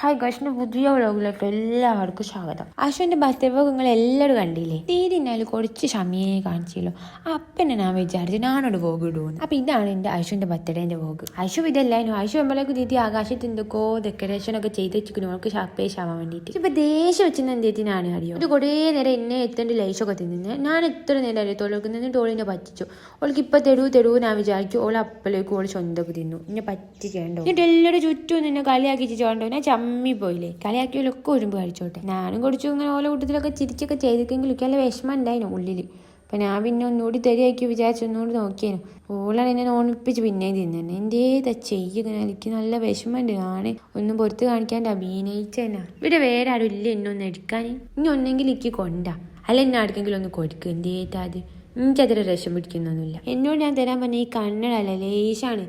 Hi ഗൈസിന്റെ പുതിയ വ്ളോഗിലേക്ക് എല്ലാവർക്കും സ്വാഗതം. അശ്വന്റെ ബർത്ത്ഡേ വ്ലോഗ് നിങ്ങൾ എല്ലാവരും കണ്ടില്ലേ? തീരെ എന്നാലും കുറച്ച് ക്ഷമയെ കാണിച്ചല്ലോ അപ്പനെ ഞാൻ വിചാരിച്ചു ഞാനോട് വോഗ് ഇടുന്നു. അപ്പൊ ഇതാണ് എന്റെ അശ്വന്റെ ബർത്ത്ഡേന്റെ വോഗ് അശു ഇതല്ലായിരുന്നു. അശു നമ്മളേക്ക് തീറ്റി ആകാശത്ത് എന്തൊക്കെയോ ഡെക്കറേഷൻ ഒക്കെ ചെയ്ത് വെച്ചിരിക്കുന്നു. അവൾക്ക് ഷർപ്പേഷ് ആവാൻ വേണ്ടിയിട്ട്. ഇപ്പൊ ദേഷ്യം വെച്ചിരുന്ന എന്തെത്തിനാണ് അറിയോ? ഇത് കുറേ നേരം എന്നെ എത്തേണ്ട ലൈസൊക്കെ തിന്നിന്ന്. ഞാൻ എത്ര നേരം അറിയത്തോളൊക്കെ നിന്ന് ടോളിനെ പറ്റിച്ചു. ഓൾക്ക് ഇപ്പൊ തെരുവ് തെരുവ് ഞാൻ വിചാരിച്ചു ഓൾ അപ്പലേക്ക് ഓൾ സ്വന്തമൊക്കെ തിന്നു. എന്നെ പറ്റിക്കേണ്ടോ. എന്നിട്ട് എല്ലാവരും ചുറ്റും നിന്നെ കളിയാക്കി ചോണ്ടോ ഞാൻ ചമ്മി പോയില്ലേ? കളിയാക്കിയതിലൊക്കെ ഒരുമ്പ് കഴിച്ചോട്ടെ ഞാനും കുടിച്ചു ഇങ്ങനെ ഓല കൂട്ടത്തിലൊക്കെ ചിരിച്ചൊക്കെ ചെയ്തിട്ടെങ്കിലും നല്ല വിഷമം ഉണ്ടായിരുന്നു ഉള്ളിൽ അപ്പം ഞാൻ പിന്നെ ഒന്നുകൂടി തരിയാക്കി വിചാരിച്ചു ഒന്നുകൂടി നോക്കിയേനു. ഓളാണ് എന്നെ ഓണിപ്പിച്ച് പിന്നെയും തിന്നെ എന്തേതാ ചെയ്യുക എനിക്ക് നല്ല വിഷമമുണ്ട്. ഞാൻ ഒന്നും പുറത്ത് കാണിക്കാണ്ട് അഭിനയിച്ചേനാ. ഇവിടെ വേറെ ആരും ഇല്ല എന്നെ ഒന്ന് എടുക്കാൻ ഇനി ഒന്നെങ്കിൽ എനിക്ക് കൊണ്ട. അല്ല എന്നെ ആർക്കെങ്കിലും ഒന്ന് കൊടുക്കുക എന്തേതാ അത് എനിക്കതിൽ രസം പിടിക്കുന്നൊന്നുമില്ല. എന്നോട് ഞാൻ തരാൻ പറഞ്ഞ ഈ കണ്ണടല്ല ലേശാണ്.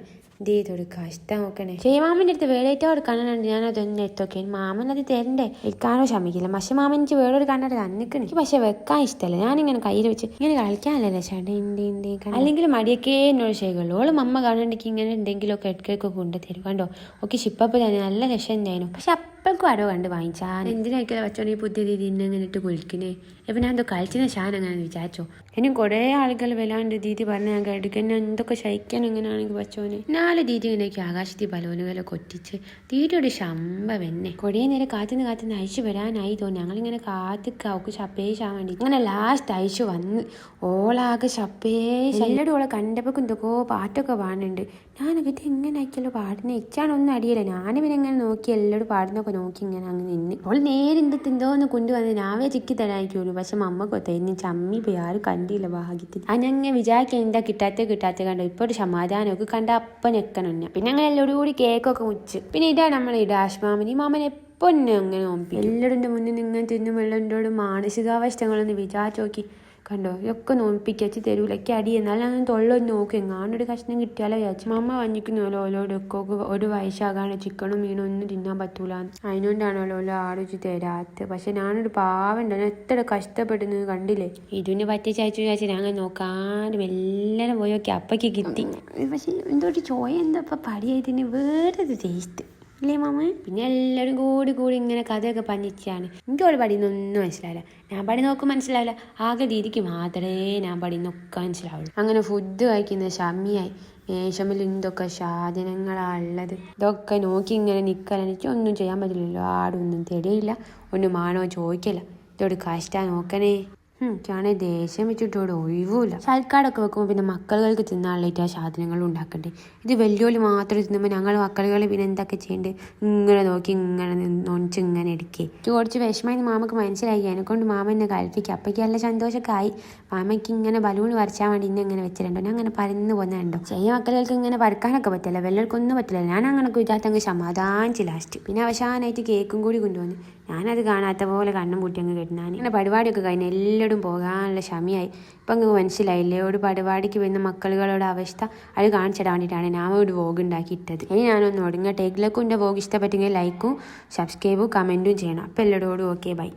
ദേ ഇതൊരു ഇഷ്ടം നോക്കണേ ക്ഷേമാമന്റെ അടുത്ത് വേളേറ്റോട് കണ്ണനുണ്ട് ഞാൻ അതൊന്നും എടുത്തൊക്കെ. മാമൻ അത് തരണ്ടേ. എടുക്കാനോ ക്ഷമിക്കില്ല. പക്ഷെ മാമൻ എനിക്ക് കണ്ണട തന്നിക്കണേ. എനിക്ക് പക്ഷെ വെക്കാൻ ഇഷ്ടമല്ല ഞാനിങ്ങനെ കയ്യിൽ വെച്ച് ഇങ്ങനെ കളിക്കാനല്ലേ ചേട്ടൻ അല്ലെങ്കിൽ മടിയൊക്കെ എന്നോട് ചെയ്യുള്ളൂ ഓളും അമ്മ കാണണ്ടെങ്കിൽ ഇങ്ങനെ എന്തെങ്കിലുമൊക്കെ ഇടയ്ക്കൊക്കെ കൊണ്ടുതരും. കണ്ടോ? ഓക്കെ ഷിപ്പപ്പ് തന്നെ. നല്ല രക്ഷം ഉണ്ടായിരുന്നു പക്ഷെ അപ്പോഴേക്കും ആരോ കണ്ട് വാങ്ങിച്ചാൽ എന്തിനായിരിക്കും വെച്ചോണ്ട് ഈ പുതിയ രീതി ഇന്നെ ഇങ്ങനെ ഇട്ട് കുളിക്കണേ ഇപ്പം ഞാൻ എന്തോ കളിച്ചിന് ഷാൻ അങ്ങനെ വിചാരിച്ചോ? ഇനി കുറേ ആളുകൾ വല്ലാണ്ട് ദീദി പറഞ്ഞ ഞാൻ കേട്ടിരിക്കുന്ന എന്തൊക്കെ ശയിക്കാൻ എങ്ങനെയാണെങ്കിൽ വെച്ചോനെ. നാല് ദീദി ഇങ്ങനെയൊക്കെ ആകാശത്തി ബലൂനുകളെ കൊട്ടിച്ച് ദീദിയുടെ ശമ്പം എന്നെ. കുറേ നേരം കാത്തുനിന്ന് കാത്തുനിന്ന് അയച്ചു വരാനായി തോന്നി. ഞങ്ങളിങ്ങനെ കാത്തിക്ക. അവക്ക് ഷപ്പേശാൻ വേണ്ടി. അങ്ങനെ ലാസ്റ്റ് അയച്ചു വന്ന്. ഓളാകെ ശപ്പേശ എല്ലാവരും ഓളെ കണ്ടപ്പോൾ എന്തൊക്കെയോ പാട്ടൊക്കെ പാടുന്നുണ്ട്. ഞാനൊക്കെ ഇത് എങ്ങനെ ആക്കിയല്ലോ പാടുന്നത് ഇച്ചാണ് ഒന്നും അടിയില്ല. ഞാൻ പിന്നെ ഇങ്ങനെ നോക്കി എല്ലാവരും പാടുന്നൊക്കെ നോക്കി ഇങ്ങനെ അങ്ങ് നിന്ന്. അവൾ നേരെ തിന്തോ എന്ന് കൊണ്ടുവന്ന് രാവിലെ ചിക്കി തരാനിക്കുള്ളൂ പക്ഷെ മമ്മക്ക് ഇനി ചമ്മി പോയി. ആരും കണ്ടില്ല ഭാഗ്യത്തിൽ അനങ്ങനെ വിചാരിക്കാൻ എന്താ കിട്ടാത്ത കിട്ടാത്ത കണ്ടോ? ഇപ്പോൾ ഒരു സമാധാനമൊക്കെ കണ്ട അപ്പം ഞെക്കണം പിന്നെ അങ്ങനെ എല്ലാവരും കൂടി കേക്കൊക്കെ മുച്ച് പിന്നെ ഇതാണ് നമ്മളെ ഇടാഷ് മാമൻ ഈ മാമൻ അങ്ങനെ നോമ്പി എല്ലാവരുടെ മുന്നിൽ നിങ്ങൾ തിന്നും എല്ലാവരോടും മാനസികാവസ്ഥകളൊന്ന് വിചാരിച്ച് നോക്കി. കണ്ടോ? ഇതൊക്കെ നോമ്പിക്കച്ച് തരൂലൊക്കെ അടി. എന്നാലും അങ്ങനെ തൊള്ളൊന്ന് നോക്കും. എങ്ങാണ്ടൊരു കഷ്ണം കിട്ടിയാലോ വിചാരിച്ചു. മമ്മ വന്നിക്കുന്നല്ലോ ഓലോടൊക്കെ ഒരു വയസ്സാകാണ് ചിക്കനും മീനും ഒന്നും തിന്നാൻ പറ്റൂല അതിനോണ്ടാണല്ലോ ഓലോ ആലോചിച്ച് തരാത്ത പക്ഷെ ഞാനൊരു പാവണ്ട ഞാൻ എത്ര കഷ്ടപ്പെടുന്നത് കണ്ടില്ലേ? ഇതിന് പറ്റി ചായച്ചു ചാച്ചു ഞാൻ അങ്ങനെ നോക്കാണ്ട് എല്ലാവരും പോയി നോക്കി. അപ്പയ്ക്ക് കിട്ടി. പക്ഷെ എന്തോ ചോയ എന്താ. പടിയായതിന് വേറെ ടേസ്റ്റ് അല്ലേ മാമ? പിന്നെ എല്ലാവരും കൂടി കൂടി ഇങ്ങനെ കഥയൊക്കെ പഞ്ഞിച്ചാണ്. എനിക്ക് ഒരു പടിയൊന്നും മനസ്സിലാവില്ല. ഞാൻ പടി നോക്കും മനസ്സിലാവില്ല. ആകെ രീതിക്ക് മാത്രമേ ഞാൻ പടി നോക്കാൻ മനസ്സിലാവുള്ളൂ. അങ്ങനെ ഫുഡ് കഴിക്കുന്ന ഷമ്മിയായി. മേശമിൽ എന്തൊക്കെ സാധനങ്ങളാണ് ഉള്ളത്? ഇതൊക്കെ നോക്കി ഇങ്ങനെ നിൽക്കാൻ എനിക്ക് ഒന്നും ചെയ്യാൻ പറ്റില്ലല്ലോ. ആടൊന്നും തെളിയില്ല ഒന്നും ആണോ ചോദിക്കില്ല ഇതോട് കഷ്ട നോക്കണേ. എനിക്കാണെ ദേഷ്യം വെച്ചിട്ടോട് ഒഴിവുമില്ല സൽക്കാടൊക്കെ വെക്കുമ്പോൾ പിന്നെ മക്കൾക്ക് തിന്നാനായിട്ട് ആ സാധനങ്ങൾ ഉണ്ടാക്കണ്ടേ. ഇത് വലിയോൽ മാത്രം തിന്നുമ്പോൾ ഞങ്ങൾ മക്കളുകൾ പിന്നെ എന്തൊക്കെ ചെയ്യണ്ടേ? ഇങ്ങനെ നോക്കി ഇങ്ങനെ നൊഞ്ച് ഇങ്ങനെ എടുക്കേ. കുറച്ച് വിഷമമായി മാമക്ക് മനസ്സിലായി. എന്നെക്കൊണ്ട് മാമ എന്നെ കളിപ്പിക്കുക അപ്പോഴേക്ക് നല്ല സന്തോഷമൊക്കെ ആയി മാമയ്ക്ക് ഇങ്ങനെ ബലൂൺ വരച്ചാൻ വേണ്ടി ഇന്നെ ഇങ്ങനെ വെച്ചിട്ടുണ്ടോ. ഞാൻ അങ്ങനെ പരന്ന് പോകുന്നുണ്ടോ ചെറിയ മക്കൾക്ക് ഇങ്ങനെ പരക്കാനൊക്കെ പറ്റില്ല. വെള്ളർക്കൊന്നും പറ്റില്ല. ഞാൻ അങ്ങനെ വിചാരിച്ചങ്ങ് സമാധാനിച്ച് ലാസ്റ്റ് പിന്നെ അവസാനമായിട്ട് കേക്കും കൂടി കൊണ്ടുവന്നു. ഞാനത് കാണാത്ത പോലെ കണ്ണും പൂട്ടി അങ്ങ് കെട്ടുന്നാൻ ഇങ്ങനെ പരിപാടിയൊക്കെ കഴിഞ്ഞ് എല്ലാവരും പോകാനുള്ള ക്ഷമയായി. ഇപ്പം അങ്ങ് മനസ്സിലായില്ലേ? ഒരു പരിപാടിക്ക് വരുന്ന മക്കളുകളുടെ അവസ്ഥ അത് കാണിച്ചിടാൻ വേണ്ടിയിട്ടാണ് ഞാൻ ഒരു വോഗ് ഉണ്ടാക്കിയിട്ടത്. ഇനി ഞാനൊന്ന് ഒടുങ്ങട്ടെ. എഗ്ലക്കും എന്റെ വോഗ് ഇഷ്ടപ്പെട്ടെങ്കിൽ ലൈക്കും സബ്സ്ക്രൈബും കമന്റും ചെയ്യണം. അപ്പോൾ എല്ലാവരോടും ഓക്കെ ബൈ